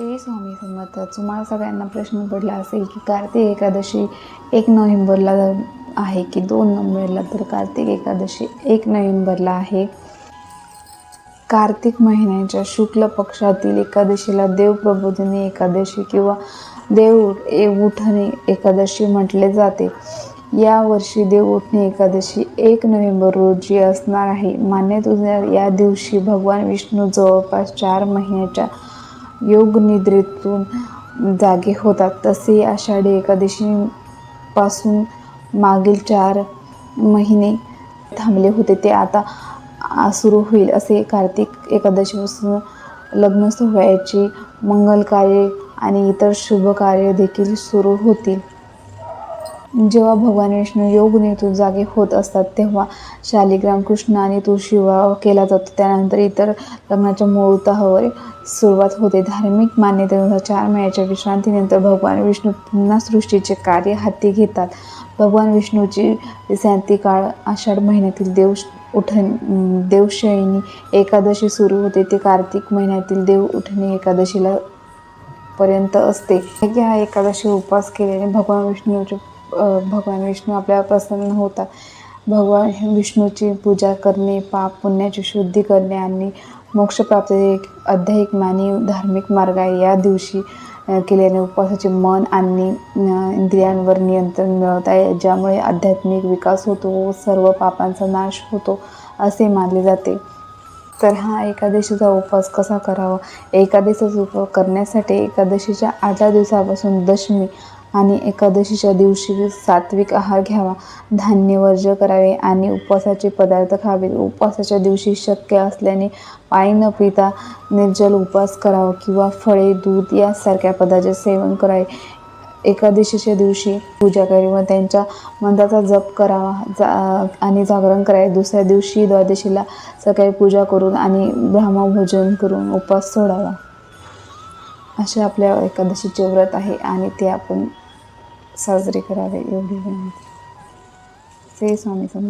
श्री स्वामी समर्थ तुम्हाला सगळ्यांना प्रश्न पडला असेल की कार्तिक एकादशी एक नोव्हेंबरला आहे की दोन नोव्हेंबरला तर कार्तिक एकादशी एक नोव्हेंबरला आहे. कार्तिक महिन्याच्या शुक्ल पक्षातील एकादशीला देवप्रबोधिनी एकादशी किंवा देव ए उठणे एकादशी म्हटले जाते. या वर्षी देव उठणे एकादशी एक नोव्हेंबर रोजी असणार आहे. मान्यतेनुसार या दिवशी भगवान विष्णू जवळपास चार महिन्याच्या योग निद्रेतून जागे होतात. तसे आषाढी एकादशीपासून मागील चार महिने थांबले होते. ते आता सुरू होईल असे कार्तिक एकादशीपासून लग्न सोहळ्याची मंगल कार्य आणि इतर शुभ कार्य देखील सुरू होतील. जेव्हा भगवान विष्णू योग नेतून जागे होत असतात तेव्हा शालिग्राम कृष्ण आणि तुळशी विवाह केला जातो. त्यानंतर इतर लग्नाच्या मुहूर्तावर सुरुवात होते. धार्मिक मान्यतेनुसार चार महिन्याच्या विश्रांतीनंतर भगवान विष्णू पुन्हा सृष्टीचे कार्य हाती घेतात. भगवान विष्णूची विश्रांती काळ आषाढ महिन्यातील देव उठण देवशयनी एकादशी सुरू होते. ते कार्तिक महिन्यातील देव उठणी एकादशीला पर्यंत असते. या एकादशी उपवास केल्याने भगवान विष्णूचे भगवान विष्णू आपल्याला प्रसन्न होतात भगवान विष्णूची पूजा करणे पाप पुण्याची शुद्धी करणे आणि मोक्षप्राप्ती एक अध्यायिक मानी धार्मिक मार्ग आहे. या दिवशी केल्याने उपवासाचे मन आणि इंद्रियांवर नियंत्रण मिळवत आहे. ज्यामुळे आध्यात्मिक विकास होतो व सर्व पापांचा नाश होतो असे मानले जाते. तर हा एकादशीचा उपवास कसा करावा? एकादशीचा उपवास करण्यासाठी एकादशीच्या आदल्या दिवसापासून दशमी आणि एकादशीच्या दिवशी सात्विक आहार घ्यावा. धान्य वर्ज्य करावे आणि उपवासाचे पदार्थ खावे. उपवासाच्या दिवशी शक्य असल्याने पाणी न पिता निर्जल उपवास करावा किंवा फळे दूध यासारख्या पदाचे सेवन करावे. एकादशीच्या दिवशी पूजा करावी व त्यांच्या मंत्राचा जप करावा. जा आणि जागरण करावे. दुसऱ्या दिवशी द्वादशीला सकाळी पूजा करून आणि ब्रह्मभोजन करून उपवास सोडावा. असे आपल्या एकादशीचे व्रत आहे आणि ते आपण साजरे करावे एवढी विनंती श्री स्वामी समर्थ